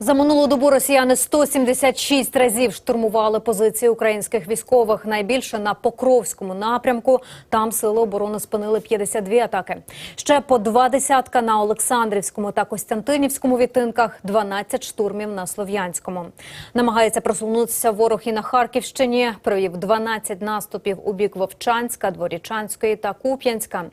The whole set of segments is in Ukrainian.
За минулу добу росіяни 176 разів штурмували позиції українських військових. Найбільше на Покровському напрямку. Там сили оборони спинили 52 атаки. Ще по два десятка на Олександрівському та Костянтинівському відтинках, 12 штурмів на Слов'янському. Намагається просунутися ворог і на Харківщині. Провів 12 наступів у бік Вовчанська, Дворічанської та Куп'янська.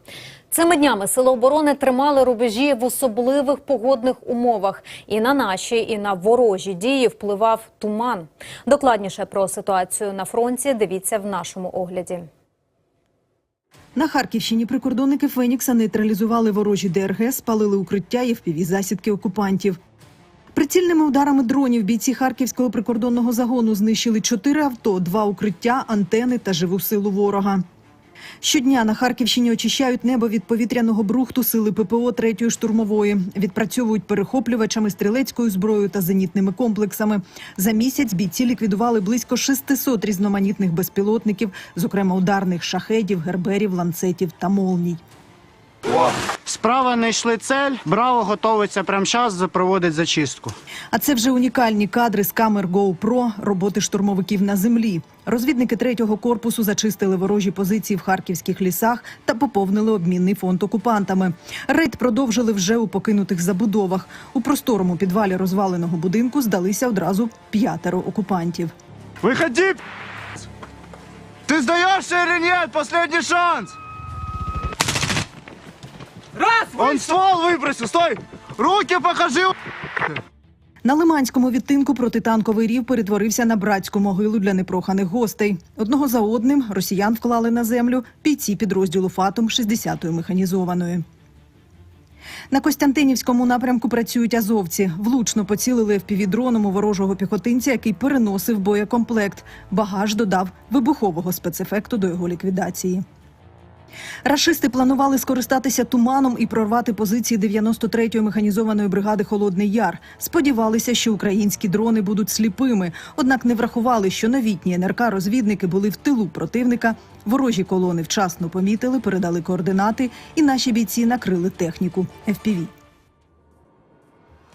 Цими днями сили оборони тримали рубежі в особливих погодних умовах. І на наші, і на ворожі дії впливав туман. Докладніше про ситуацію на фронті дивіться в нашому огляді. На Харківщині прикордонники Фенікса нейтралізували ворожі ДРГ, спалили укриття і впіві-засідки окупантів. Прицільними ударами дронів бійці Харківського прикордонного загону знищили чотири авто, два укриття, антени та живу силу ворога. Щодня на Харківщині очищають небо від повітряного брухту сили ППО третьої штурмової. Відпрацьовують перехоплювачами, стрілецькою зброєю та зенітними комплексами. За місяць бійці ліквідували близько 600 різноманітних безпілотників, зокрема ударних шахедів, герберів, ланцетів та молній. Справа не йшли цель. Браво готовиться прямо зараз, проводить зачистку. А це вже унікальні кадри з камер GoPro роботи штурмовиків на землі. Розвідники третього корпусу зачистили ворожі позиції в харківських лісах та поповнили обмінний фонд окупантами. Рейд продовжили вже у покинутих забудовах. У просторому підвалі розваленого будинку здалися одразу п'ятеро окупантів. Виходи! Ти здаєшся или нет? Последний шанс! Раз! Он ствол выбросил, стой! Руки покажи! На Лиманському відтинку протитанковий рів перетворився на братську могилу для непроханих гостей. Одного за одним росіян вклали на землю бійці підрозділу ФАТОМ 60-ї механізованої. На Костянтинівському напрямку працюють азовці. Влучно поцілили впівдроном у ворожого піхотинця, який переносив боєкомплект. Багаж додав вибухового спецефекту до його ліквідації. Рашисти планували скористатися туманом і прорвати позиції 93-ї механізованої бригади Холодний Яр. Сподівалися, що українські дрони будуть сліпими, однак не врахували, що новітні НРК-розвідники були в тилу противника. Ворожі колони вчасно помітили, передали координати, і наші бійці накрили техніку FPV.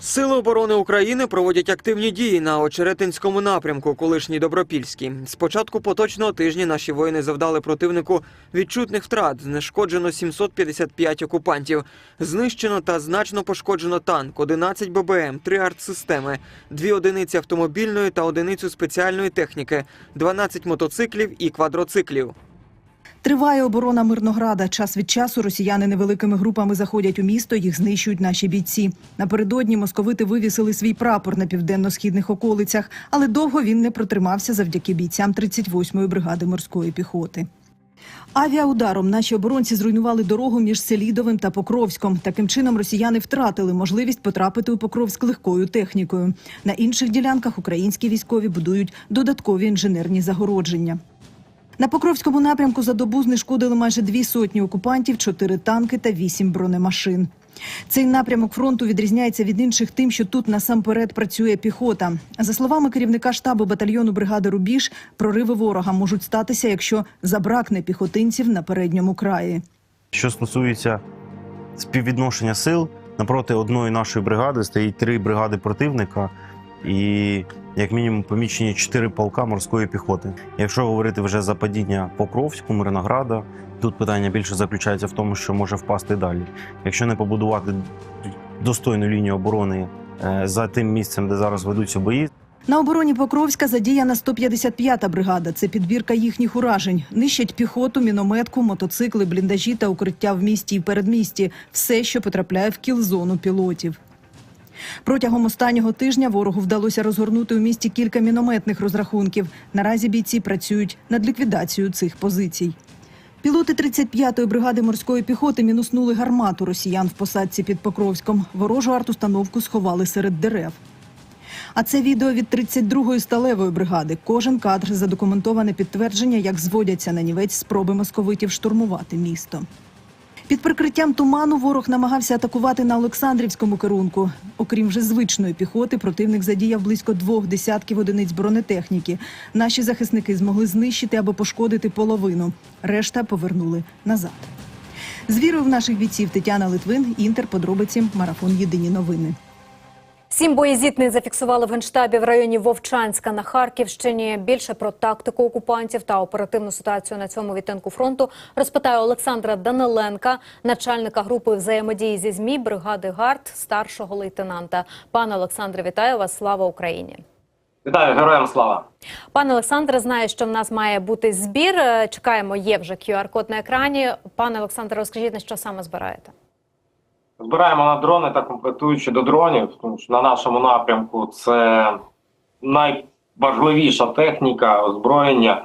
Сили оборони України проводять активні дії на Очеретинському напрямку, колишній Добропільський. З початку поточного тижня наші воїни завдали противнику відчутних втрат. Знешкоджено 755 окупантів. Знищено та значно пошкоджено танк, 11 ББМ, 3 артсистеми, 2 одиниці автомобільної та одиницю спеціальної техніки, 12 мотоциклів і квадроциклів. Триває оборона Мирнограда. Час від часу росіяни невеликими групами заходять у місто, їх знищують наші бійці. Напередодні московити вивісили свій прапор на південно-східних околицях, але довго він не протримався завдяки бійцям 38-ї бригади морської піхоти. Авіаударом наші оборонці зруйнували дорогу між Селідовим та Покровськом. Таким чином росіяни втратили можливість потрапити у Покровськ легкою технікою. На інших ділянках українські військові будують додаткові інженерні загородження. На Покровському напрямку за добу знешкодили майже дві сотні окупантів, чотири танки та вісім бронемашин. Цей напрямок фронту відрізняється від інших тим, що тут насамперед працює піхота. За словами керівника штабу батальйону бригади Рубіж, прориви ворога можуть статися, якщо забракне піхотинців на передньому краї. Що стосується співвідношення сил, напроти одної нашої бригади стоїть три бригади противника і, як мінімум, помічені чотири полка морської піхоти. Якщо говорити вже за падіння Покровську, Мирнограда, тут питання більше заключається в тому, що може впасти далі. Якщо не побудувати достойну лінію оборони е, за тим місцем, де зараз ведуться бої, На обороні Покровська задіяна 155-та бригада. Це підбірка їхніх уражень. Нищать піхоту, мінометку, мотоцикли, бліндажі та укриття в місті і передмісті. Все, що потрапляє в кіл-зону пілотів. Протягом останнього тижня ворогу вдалося розгорнути у місті кілька мінометних розрахунків. Наразі бійці працюють над ліквідацією цих позицій. Пілоти 35-ї бригади морської піхоти мінуснули гармату росіян в посадці під Покровськом. Ворожу артустановку сховали серед дерев. А це відео від 32-ї сталевої бригади. Кожен кадр задокументоване підтвердження, як зводяться на нівець спроби московитів штурмувати місто. Під прикриттям туману ворог намагався атакувати на Олександрівському керунку. Окрім вже звичної піхоти, противник задіяв близько двох десятків одиниць бронетехніки. Наші захисники змогли знищити або пошкодити половину. Решта повернули назад. З вірою в наших бійців Тетяна Литвин, Інтер, подробиці, марафон Єдині новини. Сім боєзітних зафіксували в генштабі в районі Вовчанська на Харківщині. Більше про тактику окупантів та оперативну ситуацію на цьому відтинку фронту розпитає Олександра Даниленка, начальника групи взаємодії зі змі бригади ГАРД, старшого лейтенанта. Пане Олександре, вітаю вас! Слава Україні! Вітаю, героям слава! Пане Олександре, знаю, що в нас має бути збір. Е, Чекаємо, є вже QR-код на екрані. Пане Олександре, розкажіть, на що саме збираєте? Збираємо на дрони та комплектуючі до дронів. Тому що на нашому напрямку це найважливіша техніка озброєння.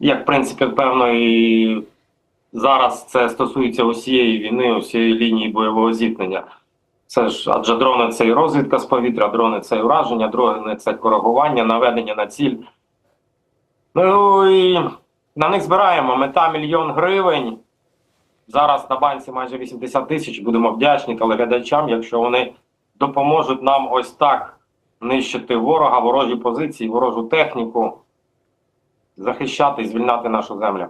Як, в принципі, певно, і зараз це стосується усієї війни, усієї лінії бойового зіткнення. Це ж адже дрони це і розвідка з повітря, дрони це і ураження, дрони це коригування, наведення на ціль. Ну і на них збираємо мета мільйон гривень. Зараз на банці майже 80 тисяч. Будемо вдячні телеглядачам, якщо вони допоможуть нам ось так нищити ворога, ворожі позиції, ворожу техніку, захищати і звільняти нашу землю.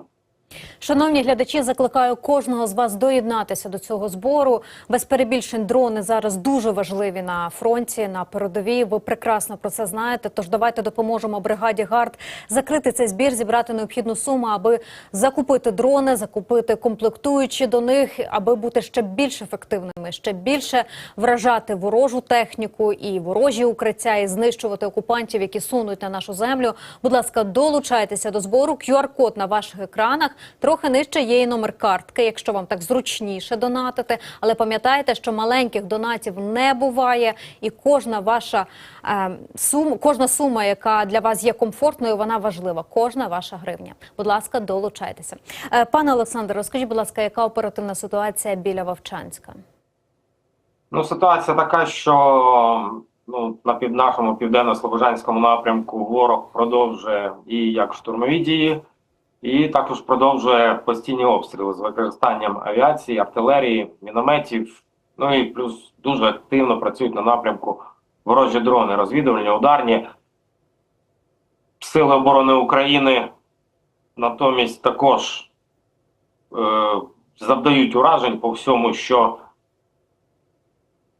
Шановні глядачі, закликаю кожного з вас доєднатися до цього збору. Без перебільшень дрони зараз дуже важливі на фронті, на передовій. Ви прекрасно про це знаєте. Тож давайте допоможемо бригаді ГАРД закрити цей збір, зібрати необхідну суму, аби закупити дрони, закупити комплектуючі до них, аби бути ще більш ефективними, ще більше вражати ворожу техніку і ворожі укриття, і знищувати окупантів, які сунуть на нашу землю. Будь ласка, долучайтеся до збору. QR-код на ваших екранах. Трохи нижче є і номер картки, якщо вам так зручніше донатити. Але пам'ятайте, що маленьких донатів не буває, і кожна ваша е, сума, кожна сума, яка для вас є комфортною, вона важлива. Кожна ваша гривня. Будь ласка, долучайтеся. Е, пане Олександре, розкажіть, будь ласка, яка оперативна ситуація біля Вовчанська? Ну, ситуація така, що ну, на пів нашому південно-слобожанському напрямку ворог продовжує і як штурмові дії, і також продовжує постійні обстріли з використанням авіації, артилерії, мінометів. Ну і плюс дуже активно працюють на напрямку ворожі дрони, розвідувальні, ударні. Сили оборони України натомість також е, завдають уражень по всьому, що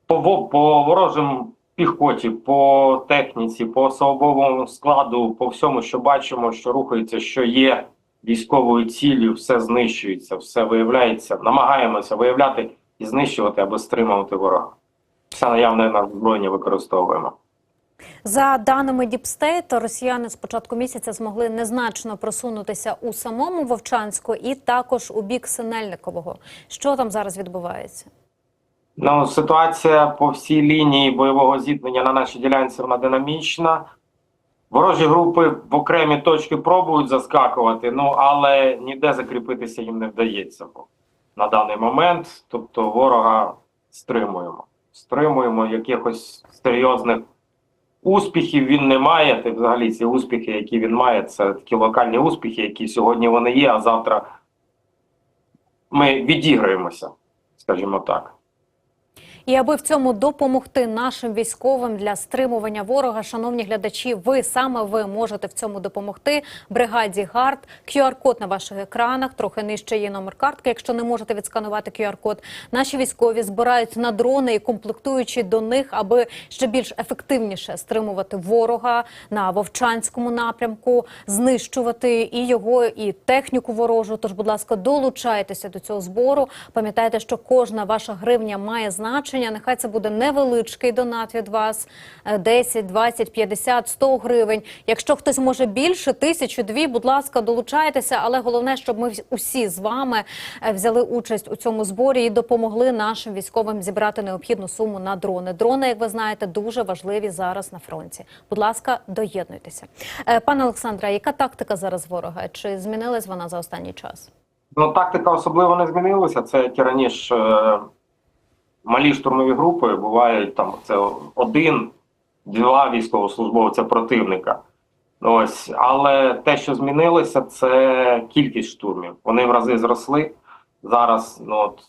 по, по ворожим піхоті, по техніці, по особовому складу, по всьому, що бачимо, що рухається, що є військовою ціллю, все знищується, все виявляється. Намагаємося виявляти і знищувати, аби стримувати ворога. Все наявне на озброєння використовуємо. За даними Діпстейт, росіяни з початку місяця змогли незначно просунутися у самому Вовчанську і також у бік Синельникового. Що там зараз відбувається? Ну, ситуація по всій лінії бойового зіткнення на нашій ділянці вона динамічна. Ворожі групи в окремі точки пробують заскакувати, ну але ніде закріпитися їм не вдається на даний момент. Тобто ворога стримуємо. Стримуємо якихось серйозних успіхів він не має. Й взагалі ці успіхи, які він має, це такі локальні успіхи, які сьогодні вони є, а завтра ми відіграємося, скажімо так. І аби в цьому допомогти нашим військовим для стримування ворога, шановні глядачі, ви саме ви можете в цьому допомогти. Бригаді ГАРД, QR-код на ваших екранах, трохи нижче є номер картки. Якщо не можете відсканувати QR-код, наші військові збирають на дрони і комплектуючи до них, аби ще більш ефективніше стримувати ворога на Вовчанському напрямку, знищувати і його, і техніку ворожу. Тож, будь ласка, долучайтеся до цього збору. Пам'ятайте, що кожна ваша гривня має значення. Нехай це буде невеличкий донат від вас е, 10, 20, 50, 100 гривень. Якщо хтось може більше, тисячу, дві, будь ласка, долучайтеся. Але головне, щоб ми усі з вами е, взяли участь у цьому зборі і допомогли нашим військовим зібрати необхідну суму на дрони. Дрони, як ви знаєте, дуже важливі зараз на фронті. Будь ласка, доєднуйтеся. Е, Пане Олександре, яка тактика зараз ворога? Чи змінилась вона за останній час? Ну, тактика особливо не змінилася. Це як і раніше е, малі штурмові групи бувають там це один, два військовослужбовця противника. Ось, але те, що змінилося, це кількість штурмів. Вони в рази зросли. Зараз ну, от,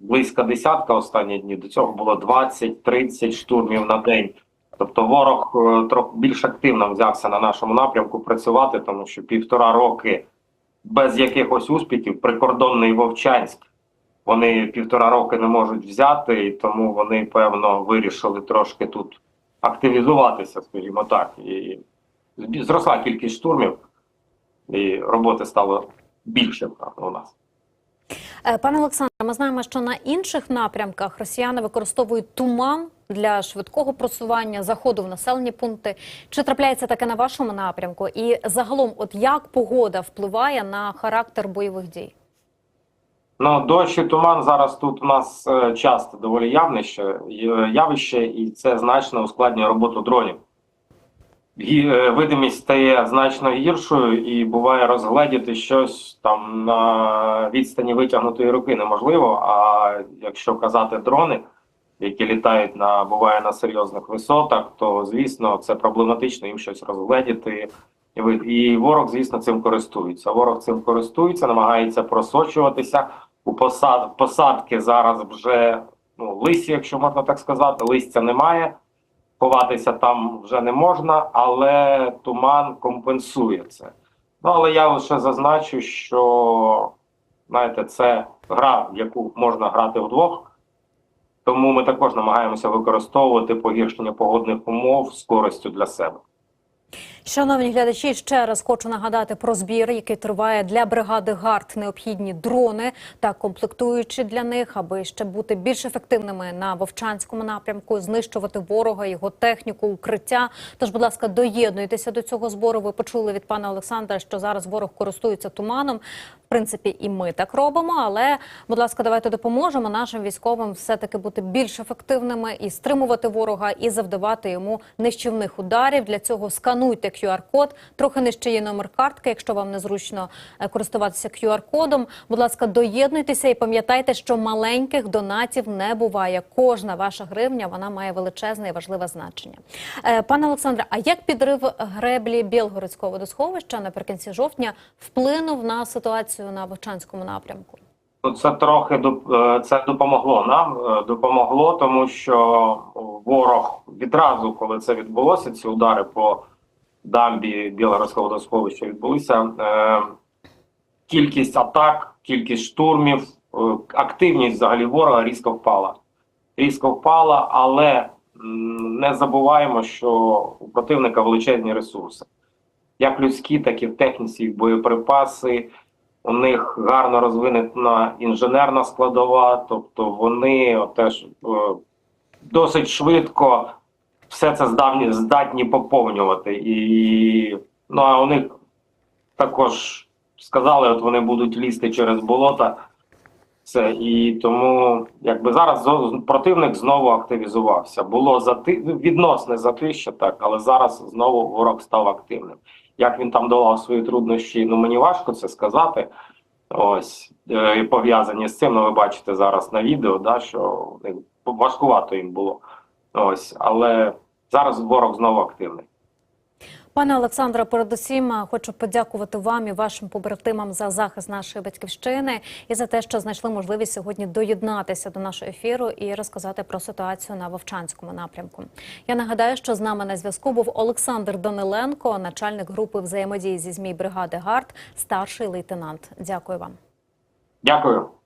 близько десятка останні дні. До цього було 20-30 штурмів на день. Тобто ворог е, трохи більш активно взявся на нашому напрямку працювати, тому що півтора роки без якихось успіхів прикордонний Вовчанськ вони півтора роки не можуть взяти, і тому вони, певно, вирішили трошки тут активізуватися, скажімо так. І зросла кількість штурмів, і роботи стало більше у нас. Е, Пане Олександре, ми знаємо, що на інших напрямках росіяни використовують туман для швидкого просування заходу в населені пункти. Чи трапляється таке на вашому напрямку? І загалом, от як погода впливає на характер бойових дій? Ну, дощ і туман зараз тут у нас е, часто доволі явнище, явище, і це значно ускладнює роботу дронів. Е, Видимість стає значно гіршою, і буває розгледіти щось там на відстані витягнутої руки неможливо. А якщо казати дрони, які літають на буває на серйозних висотах, то звісно це проблематично їм щось розгледіти. І ворог, звісно, цим користується. Ворог цим користується, намагається просочуватися у посад посадки зараз вже ну лисі, якщо можна так сказати, листя немає. Ховатися там вже не можна, але туман компенсує це. Ну але я лише зазначу, що знаєте, це гра, в яку можна грати вдвох. Тому ми також намагаємося використовувати погіршення погодних умов з користю для себе. Шановні глядачі, ще раз хочу нагадати про збір, який триває для бригади ГАРД. Необхідні дрони та комплектуючі для них, аби ще бути більш ефективними на Вовчанському напрямку, знищувати ворога, його техніку, укриття. Тож, будь ласка, доєднуйтеся до цього збору. Ви почули від пана Олександра, що зараз ворог користується туманом. Принципі, і ми так робимо. Але, будь ласка, давайте допоможемо нашим військовим все таки бути більш ефективними і стримувати ворога, і завдавати йому нищівних ударів. Для цього скануйте QR-код. Трохи нижче є номер картки, якщо вам незручно е, користуватися QR-кодом. Будь ласка, доєднуйтеся і пам'ятайте, що маленьких донатів не буває. Кожна ваша гривня вона має величезне і важливе значення. Е, Пане Олександре, а як підрив греблі Білгородського водосховища наприкінці жовтня вплинув на ситуацію на Вовчанському напрямку? Ну, це трохи е, це допомогло нам. е, Допомогло, тому що ворог відразу, коли це відбулося, ці удари по дамбі Білгородського водосховища відбулися. Е, кількість атак, кількість штурмів, активність взагалі ворога різко впала. Різко впала, але не забуваємо, що у противника величезні ресурси, як людські, так і в техніці, і боєприпаси. У них гарно розвинена інженерна складова, тобто вони теж е, досить швидко все це здавні, здатні поповнювати. І ну а у них також сказали, от вони будуть лізти через болота. Це і тому, якби зараз противник знову активізувався. Було зати... відносне затище, так, але зараз знову ворог став активним. Як він там долав свої труднощі, ну мені важко це сказати. Ось е, пов'язані з цим. Ну, ви бачите зараз на відео, да, що е, важкувато їм було. Ось, але зараз ворог знову активний. Пане Олександре, передусім е, хочу подякувати вам і вашим побратимам за захист нашої батьківщини і за те, що знайшли можливість сьогодні доєднатися до нашого ефіру і розказати про ситуацію на Вовчанському напрямку. Я нагадаю, що з нами на зв'язку був Олександр Даниленко, начальник групи взаємодії зі змі бригади ГАРД, старший лейтенант. Дякую вам. Дякую.